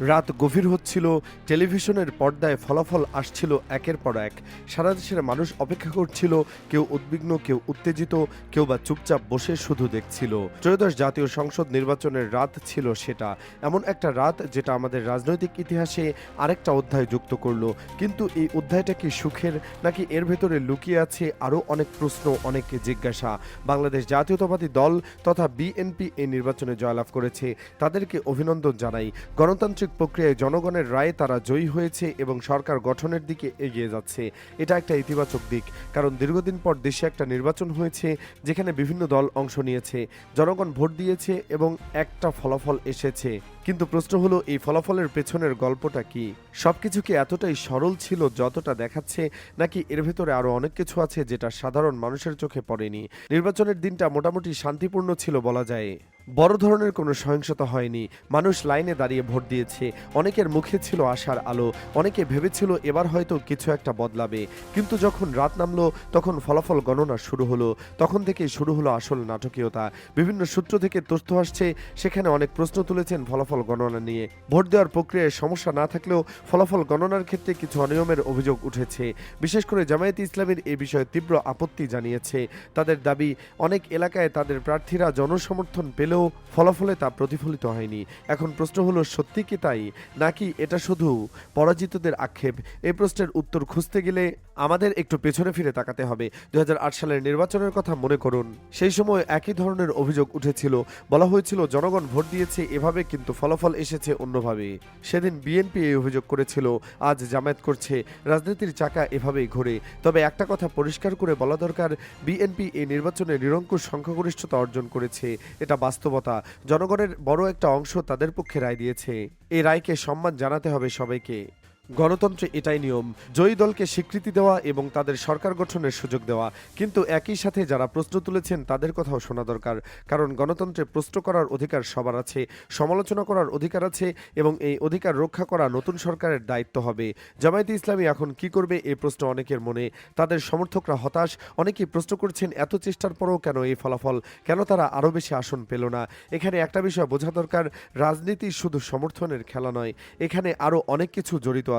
রাত গভীর হচ্ছিল, টেলিভিশনের পর্দায় ফলাফল আসছিল একের পর এক। সারা দেশের মানুষ অপেক্ষা করছিল, কেউ উদ্বিগ্ন, কেউ উত্তেজিত, কেউ বা চুপচাপ বসে শুধু দেখছিল। ত্রয়োদশ জাতীয় সংসদ নির্বাচনের রাত ছিল সেটা। এমন একটা রাত যেটা আমাদের রাজনৈতিক ইতিহাসে আরেকটা অধ্যায় যুক্ত করল। কিন্তু এই অধ্যায়টা কি সুখের, নাকি এর ভেতরে লুকিয়ে আছে আরও অনেক প্রশ্ন, অনেক জিজ্ঞাসা? বাংলাদেশ জাতীয়তাবাদী দল তথা বিএনপি এই নির্বাচনে জয়লাভ করেছে। তাদেরকে অভিনন্দন জানাই। গণতান্ত্রিক প্রক্রিয়ায় জনগণের রায়ে তারা জয়ী হয়েছে এবং সরকার গঠনের দিকে এগিয়ে যাচ্ছে। এটা একটা ইতিবাচক দিক, কারণ দীর্ঘদিন পর দেশে একটা নির্বাচন হয়েছে, যেখানে বিভিন্ন দল অংশ নিয়েছে। জনগণ ভোট দিয়েছে এবং একটা ফলাফল এসেছে। কিন্তু প্রশ্ন হলো, এই ফলাফলের পেছনের গল্পটা কি? সবকিছু কি এতটাই সরল ছিল যতটা দেখাচ্ছে, নাকি এর ভেতরে আরও অনেক কিছু আছে যেটা সাধারণ মানুষের চোখে পড়েনি? নির্বাচনের দিনটা মোটামুটি শান্তিপূর্ণ ছিল বলা যায়। বড় ধরনের কোনো সহিংসতা হয়নি। মানুষ লাইনে দাঁড়িয়ে ভোট দিয়েছে। অনেকের মুখে ছিল আশার আলো, অনেকে ভেবেছিল এবার হয়তো কিছু একটা বদলাবে। কিন্তু যখন রাত নামলো, তখন ফলাফল গণনা শুরু হলো। তখন থেকেই শুরু হলো আসল নাটকীয়তা। বিভিন্ন সূত্র থেকে তথ্য আসছে, সেখানে অনেক প্রশ্ন তুলেছেন ফলাফল গণনা নিয়ে। ভোট দেওয়ার প্রক্রিয়ায় সমস্যা না থাকলেও ফলাফল গণনার ক্ষেত্রে কিছু অনিয়মের অভিযোগ উঠেছে। বিশেষ করে জামায়াত ইসলামের এই বিষয়ে তীব্র আপত্তি জানিয়েছে। তাদের দাবি, অনেক এলাকায় তাদের প্রার্থীরা জনসমর্থন পেলেও ফলাফলে তা প্রতিফলিত হয়নি। এখন প্রশ্ন হলো, সত্যি কি তাই? নাকি এটা শুধু পরাজিতদের আক্ষেপ? এ প্রশ্নের উত্তর খুঁজতে গেলে আমাদের একটু পেছনে ফিরে তাকাতে হবে। দু হাজার আট সালের নির্বাচনের কথা মনে করুন। সেই সময় একই ধরনের অভিযোগ উঠেছিল। বলা হয়েছিল, জনগণ ভোট দিয়েছে, এভাবে কিন্তু ফলাফল এসেছে অন্যভাবে। সেদিন বিএনপি এই অভিযোগ করেছিল, আজ জামায়াত করছে, রাজনীতির চাকা এভাবেই ঘোরে। তবে একটা কথা পরিষ্কার করে বলা দরকার, বিএনপি এই নির্বাচনে নিরঙ্কুশ সংখ্যাগরিষ্ঠতা অর্জন করেছে। এটা বাস্তবতা। জনগণের বড় একটা অংশ তাদের পক্ষে রায় দিয়েছে। এই রায়কে সম্মান জানাতে হবে সবাইকে। গণতন্ত্রে এটাই নিয়ম, জয়ী দলকে স্বীকৃতি দেওয়া এবং তাদের সরকার গঠনের সুযোগ দেওয়া। কিন্তু একই সাথে যারা প্রশ্ন তুলেছেন, তাদের কথাও শোনা দরকার। কারণ গণতন্ত্রে প্রশ্ন করার অধিকার সবার আছে, সমালোচনা করার অধিকার আছে এবং এই অধিকার রক্ষা করা নতুন সরকারের দায়িত্ব হবে। জামায়াতে ইসলামী এখন কি করবে এই প্রশ্ন অনেকের মনে। তাদের সমর্থকরা হতাশ, অনেকেই প্রশ্ন করছেন, এত চেষ্টার পরেও কেন এই ফলাফল? কেন তারা আরও বেশি আসন পেল না? এখানে একটা বিষয় বোঝা দরকার, রাজনীতি শুধু সমর্থনের খেলা নয়, এখানে আরও অনেক কিছু জড়িত আছে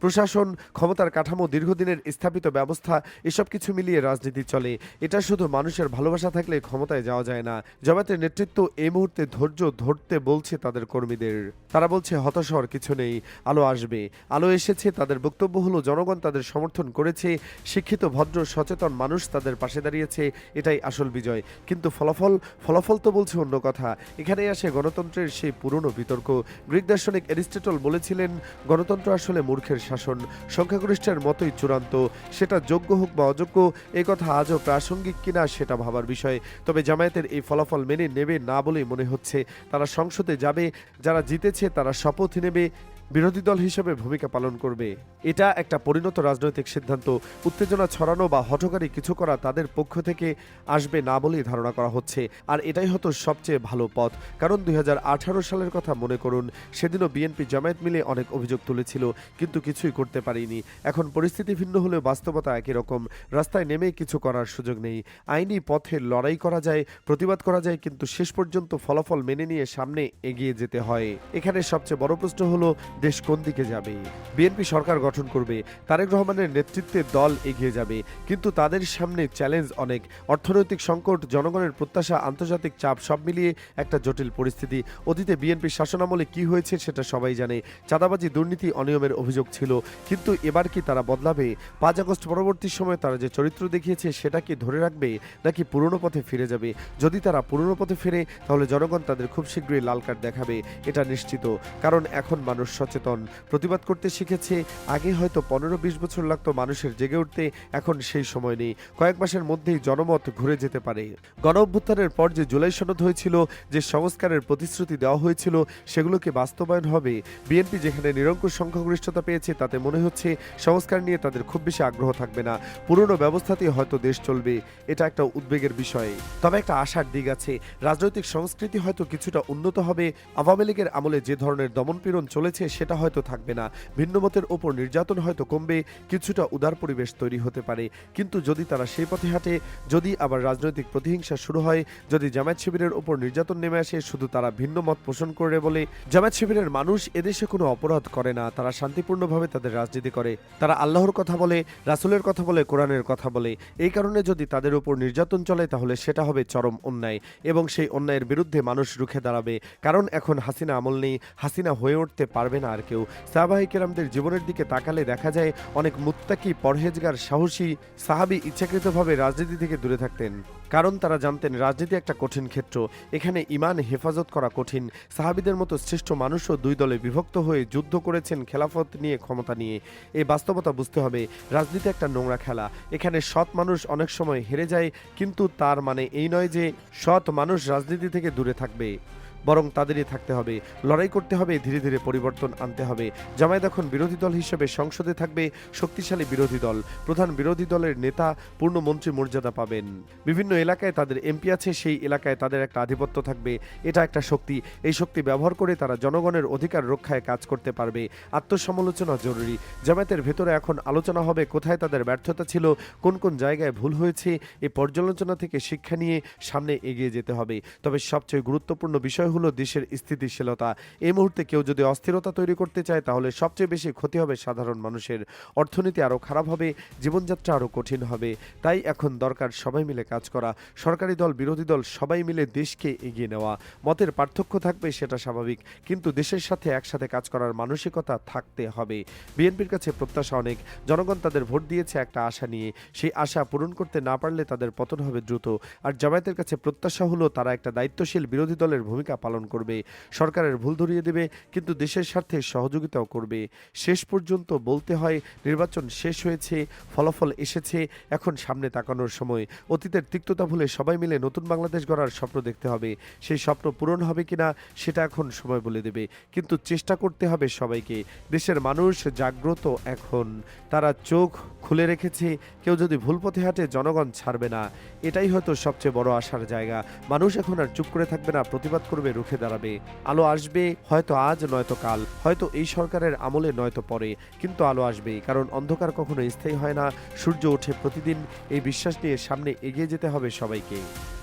প্রশাসন, ক্ষমতার কাঠামো, দীর্ঘদিনের স্থাপিত ব্যবস্থা, এসব কিছু মিলিয়ে রাজনীতি চলে। এটা শুধু মানুষের ভালোবাসা থাকলে ক্ষমতায় যাওয়া যায় না। জমাতের নেতৃত্ব এই মুহূর্তে ধৈর্য ধরতে বলছে তাদের কর্মীদের। তারা বলছে, হতাশ হওয়ার কিছু নেই। আলো আসবে। আলো এসেছে, তাদের বক্তব্য হলো, জনগণ তাদের সমর্থন করেছে। শিক্ষিত, ভদ্র, সচেতন মানুষ তাদের পাশে দাঁড়িয়েছে। এটাই আসল বিজয়। কিন্তু ফলাফল ফলাফল তো বলছে অন্য কথা। এখানে আসে গণতন্ত্রের সেই পুরনো বিতর্ক। গ্রিক দার্শনিক অ্যারিস্টটল বলেছিলেন, গণতন্ত্র আসলে মূর্খের শাসন। সংখ্যাগরিষ্ঠের মতোই চূড়ান্ত। সেটা যোগ্য হোক বা অযোগ্য, এ কথা আজও প্রাসঙ্গিক কিনা সেটা ভাবার বিষয়। তবে জামায়াতের এই ফলাফল মেনে নেবে না বলেই মনে হচ্ছে। তারা সংসদে যাবে, যারা জিতেছে তারা শপথ নেবে। বিরোধী দল হিসেবে ভূমিকা পালন করবে। এটা একটা পরিণত রাজনৈতিক সিদ্ধান্ত। উত্তেজনা ছড়ানো বা হঠকারী কিছু করা তাদের পক্ষ থেকে আসবে না বলেই ধারণা করা হচ্ছে। আর এটাই হতো সবচেয়ে ভালো পথ। কারণ দু হাজার আঠারো সালের কথা মনে করুন, সেদিনও বিএনপি জামায়াত মিলে অনেক অভিযোগ তুলেছিল, কিন্তু কিছুই করতে পারেনি। এখন পরিস্থিতি ভিন্ন হলেও বাস্তবতা একই রকম। রাস্তায় নেমে কিছু করার সুযোগ নেই। আইনি পথে লড়াই করা যায়, প্রতিবাদ করা যায়, কিন্তু শেষ পর্যন্ত ফলাফল মেনে নিয়ে সামনে এগিয়ে যেতে হয়। এখানে সবচেয়ে বড় প্রশ্ন হলো দেশ কোন দিকে যাবে? বিএনপি সরকার গঠন করবে, তারেক রহমানের নেতৃত্বে দল এগিয়ে যাবে, কিন্তু তাদের সামনে চ্যালেঞ্জ অনেক। অর্থনৈতিক সংকট, জনগণের প্রত্যাশা, আন্তর্জাতিক চাপ, সব মিলিয়ে একটা জটিল পরিস্থিতি। অতীতে বিএনপি শাসনামলে কি হয়েছে সেটা সবাই জানে। চাঁদাবাজি, দুর্নীতি অনিয়মের অভিযোগ ছিল, কিন্তু এবার কি তারা বদলাবে? পাঁচ আগস্ট পরবর্তী সময়ে তারা যে চরিত্র দেখিয়েছে, সেটা কি ধরে রাখবে, নাকি পুরনো পথে ফিরে যাবে? যদি তারা পুরনো পথে ফেরে, তাহলে জনগণ তাদের খুব শীঘ্রই লাল কার্ড দেখাবে, এটা নিশ্চিত। কারণ এখন মানুষ সচেতন। প্রতিবাদ করতে শিখেছে, আগে হয়তো পনেরো বিশ বছর লাগতো মানুষের জেগে উঠতে, এখন সেই সময় নেই। কয়েক মাসের মধ্যেই জনমত ঘুরে যেতে পারে। গণ অভ্যুত্থানের পর যে জুলাই সনদ হয়েছিল, যে সংস্কারের প্রতিশ্রুতি দেওয়া হয়েছিল সেগুলোকে বাস্তবায়ন হবে? বিএনপি যেখানে নিরঙ্কুশ সংখ্যাগরিষ্ঠতা পেয়েছে, তাতে মনে হচ্ছে সংস্কার নিয়ে তাদের খুব বেশি আগ্রহ থাকবে না। পুরনো ব্যবস্থাতেই হয়তো দেশ চলবে, এটা একটা উদ্বেগের বিষয়। তবে একটা আশার দিক আছে, রাজনৈতিক সংস্কৃতি হয়তো কিছুটা উন্নত হবে, আওয়ামী লীগের আমলে যে ধরনের দমনপীড়ন চলেছে সেটা হয়তো থাকবে না। ভিন্নমতের ওপর নির্যাতন হয়তো কমবে, কিছুটা উদার পরিবেশ তৈরি হতে পারে। কিন্তু যদি তারা সেই পথে হাঁটে, যদি আবার রাজনৈতিক প্রতিহিংসা শুরু হয়, যদি জামায়াত শিবিরের ওপর নির্যাতন নেমে আসে, শুধু তারা ভিন্ন মত পোষণ করে বলে, জামায়াত শিবিরের মানুষ এদেশে কোনো অপরাধ করে না। তারা শান্তিপূর্ণভাবে তাদের রাজনীতি করে। তারা আল্লাহর কথা বলে, রাসুলের কথা বলে, কোরআনের কথা বলে। এই কারণে যদি তাদের উপর নির্যাতন চলে, তাহলে সেটা হবে চরম অন্যায় এবং সেই অন্যায়ের বিরুদ্ধে মানুষ রুখে দাঁড়াবে। কারণ এখন হাসিনা আমল নেই, হাসিনা হয়ে উঠতে পারবে না। আর কেউ। সাহাবাহি কেরামদের জীবনের দিকে তাকালে দেখা যায় অনেক মুত্তাকি, পরহেজগার, সাহসী সাহাবি ইচ্ছাকৃতভাবে রাজনীতি থেকে দূরে থাকতেন। কারণ তারা জানতেন রাজনীতি একটা কঠিন ক্ষেত্র। এখানে ইমান, হেফাজত করা কঠিন। সাহাবিদের মতো শ্রেষ্ঠ মানুষও দুই দলে বিভক্ত হয়ে যুদ্ধ করেছেন খেলাফত নিয়ে, ক্ষমতা নিয়ে। এই বাস্তবতা বুঝতে হবে, রাজনীতি একটা নোংরা খেলা। এখানে সৎ মানুষ অনেক সময় হেরে যায়, কিন্তু তার মানে এই নয় যে সৎ মানুষ রাজনীতি থেকে দূরে থাকবে। বরং তাদেরই থাকতে হবে। লড়াই করতে হবে, ধীরে ধীরে পরিবর্তন আনতে হবে। জামায়াত এখন বিরোধী দল হিসেবে সংসদে থাকবে, শক্তিশালী বিরোধী দল। প্রধান বিরোধী দলের নেতা পূর্ণ মন্ত্রী মর্যাদা পাবেন। বিভিন্ন এলাকায় তাদের এমপি আছে, সেই এলাকায় তাদের একটা আধিপত্য থাকবে। এটা একটা শক্তি। এই শক্তি ব্যবহার করে তারা জনগণের অধিকার রক্ষায় কাজ করতে পারবে। আত্মসমালোচনা জরুরি। জামায়াতের ভেতরে এখন আলোচনা হবে, কোথায় তাদের ব্যর্থতা ছিল, কোন কোন জায়গায় ভুল হয়েছে, এই পর্যালোচনা থেকে শিক্ষা নিয়ে সামনে এগিয়ে যেতে হবে। তবে সবচেয়ে গুরুত্বপূর্ণ বিষয় হলো দেশের স্থিতিশীলতা। এই মুহূর্তে কেউ যদি অস্থিরতা তৈরি করতে চায়, তাহলে সবচেয়ে বেশি ক্ষতি হবে সাধারণ মানুষের। অর্থনীতি আরও খারাপ হবে, জীবনযাত্রা আরও কঠিন হবে। তাই এখন দরকার সবাই মিলে কাজ করা। সরকারি দল, বিরোধী দল, সবাই মিলে দেশকে এগিয়ে নেওয়া। মতের পার্থক্য থাকবে, সেটা স্বাভাবিক। কিন্তু দেশের সাথে একসাথে কাজ করার মানসিকতা থাকতে হবে। বিএনপির কাছে প্রত্যাশা অনেক। জনগণ তাদের ভোট দিয়েছে একটা আশা নিয়ে। সেই আশা পূরণ করতে না পারলে তাদের পতন হবে দ্রুত। আর জামায়াতের কাছে প্রত্যাশা হলো, তারা একটা দায়িত্বশীল বিরোধী দলের ভূমিকা পালন করবে, সরকারের ভুল ধরিয়ে দেবে, কিন্তু দেশের স্বার্থে সহযোগিতাও করবে। শেষ পর্যন্ত বলতে হয়, নির্বাচন শেষ হয়েছে, ফলাফল এসেছে, এখন সামনে তাকানোর সময়। অতীতের তিক্ততা ভুলে সবাই মিলে নতুন বাংলাদেশ গড়ার স্বপ্ন দেখতে হবে। সেই স্বপ্ন পূরণ হবে কিনা, সেটা এখন সময় বলে দেবে। কিন্তু চেষ্টা করতে হবে সবাইকে। দেশের মানুষ জাগ্রত এখন। তারা চোখ খুলে রেখেছে, কেউ যদি ভুল পথে হাঁটে জনগণ ছাড়বে না। এটাই হয়তো সবচেয়ে বড় আশার জায়গা। মানুষ এখন আর চুপ করে থাকবে না, প্রতিবাদ করবে রুখে দাঁড়াবে। আলো আসবে, হয়তো আজ, নয়তো কাল। হয়তো এই সরকারের আমলে নয়তো পরে। কিন্তু আলো আসবে কারণ অন্ধকার কখনো স্থায়ী হয় না। সূর্য ওঠে প্রতিদিন। এই বিশ্বাস নিয়ে সামনে এগিয়ে যেতে হবে সবাইকে।